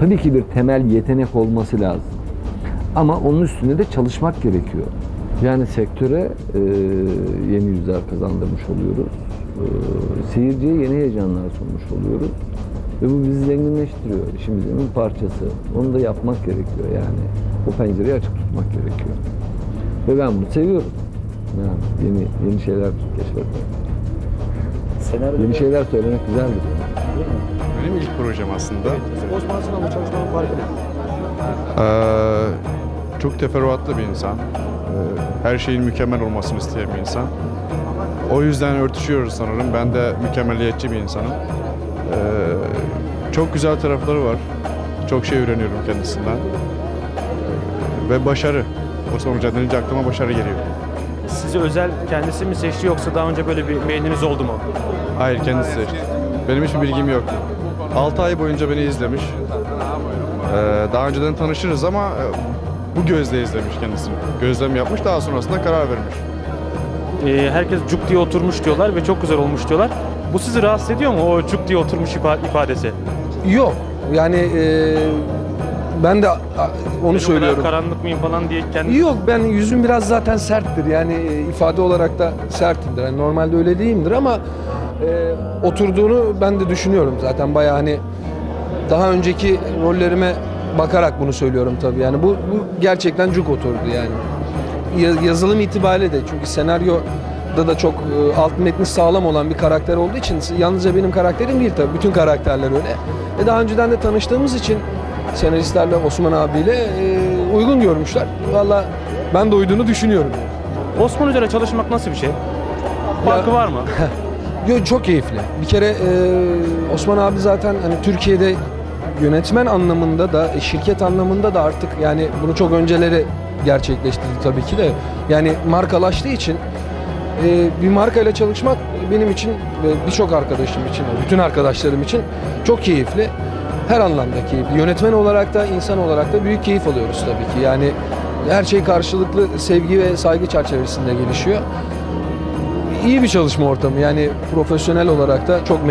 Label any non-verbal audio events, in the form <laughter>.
Tabii ki bir temel yetenek olması lazım. Ama onun üstünde de çalışmak gerekiyor. Yani sektöre e, yeni yüzler kazandırmış oluyoruz. E, seyirciye yeni heyecanlar sunmuş oluyoruz. Ve bu bizi zenginleştiriyor. İşimizin bir parçası. Onu da yapmak gerekiyor yani. O pencereyi açık tutmak gerekiyor. Ve ben bunu seviyorum. Yani yeni yeni şeyler keşfetmek. Senaryo Yeni şeyler söylemek güzeldir. Benim ilk projem aslında. Osman Sınav'la çalışmanın farkı ne? Ee, çok teferruatlı bir insan. Ee, her şeyin mükemmel olmasını isteyen bir insan. O yüzden örtüşüyoruz sanırım. Ben de mükemmeliyetçi bir insanım. Ee, çok güzel tarafları var. Çok şey öğreniyorum kendisinden. Ee, ve başarı. Osman Hoca denince aklıma başarı geliyor. Sizi özel kendisi mi seçti yoksa daha önce böyle bir beğeniniz oldu mu? Hayır kendisi seçti. Benim hiçbir bilgim yok. 6 ay boyunca beni izlemiş. Ee, daha önceden tanışırız ama e, bu gözle izlemiş kendisini. Gözlem yapmış daha sonrasında karar vermiş. Ee, herkes cuk diye oturmuş diyorlar ve çok güzel olmuş diyorlar. Bu sizi rahatsız ediyor mu o cuk diye oturmuş ifa- ifadesi? Yok. Yani e, ben de a- onu Benim söylüyorum. kadar karanlık mıyım falan diye kendi Yok ben yüzüm biraz zaten serttir. Yani e, ifade olarak da sertimdir. Yani normalde öyle değilimdir ama e, oturduğunu ben de düşünüyorum zaten bayağı hani daha önceki rollerime bakarak bunu söylüyorum tabii. Yani bu, bu gerçekten cuk oturdu yani. Ya- Yazılım itibariyle de çünkü senaryoda da çok e, alt metni sağlam olan bir karakter olduğu için yalnızca benim karakterim değil tabii. Bütün karakterler öyle. E daha önceden de tanıştığımız için senaristlerle Osman abiyle e, uygun görmüşler. Valla ben de uyduğunu düşünüyorum. Osman Hoca'yla çalışmak nasıl bir şey? Farkı var mı? <laughs> Yo, çok keyifli. Bir kere e, Osman abi zaten hani Türkiye'de yönetmen anlamında da e, şirket anlamında da artık yani bunu çok önceleri gerçekleştirdi tabii ki de. Yani markalaştığı için e, bir markayla çalışmak benim için ve birçok arkadaşım için, bütün arkadaşlarım için çok keyifli. Her anlamda keyifli. Yönetmen olarak da insan olarak da büyük keyif alıyoruz tabii ki. Yani her şey karşılıklı sevgi ve saygı çerçevesinde gelişiyor. İyi bir çalışma ortamı yani profesyonel olarak da çok memnun.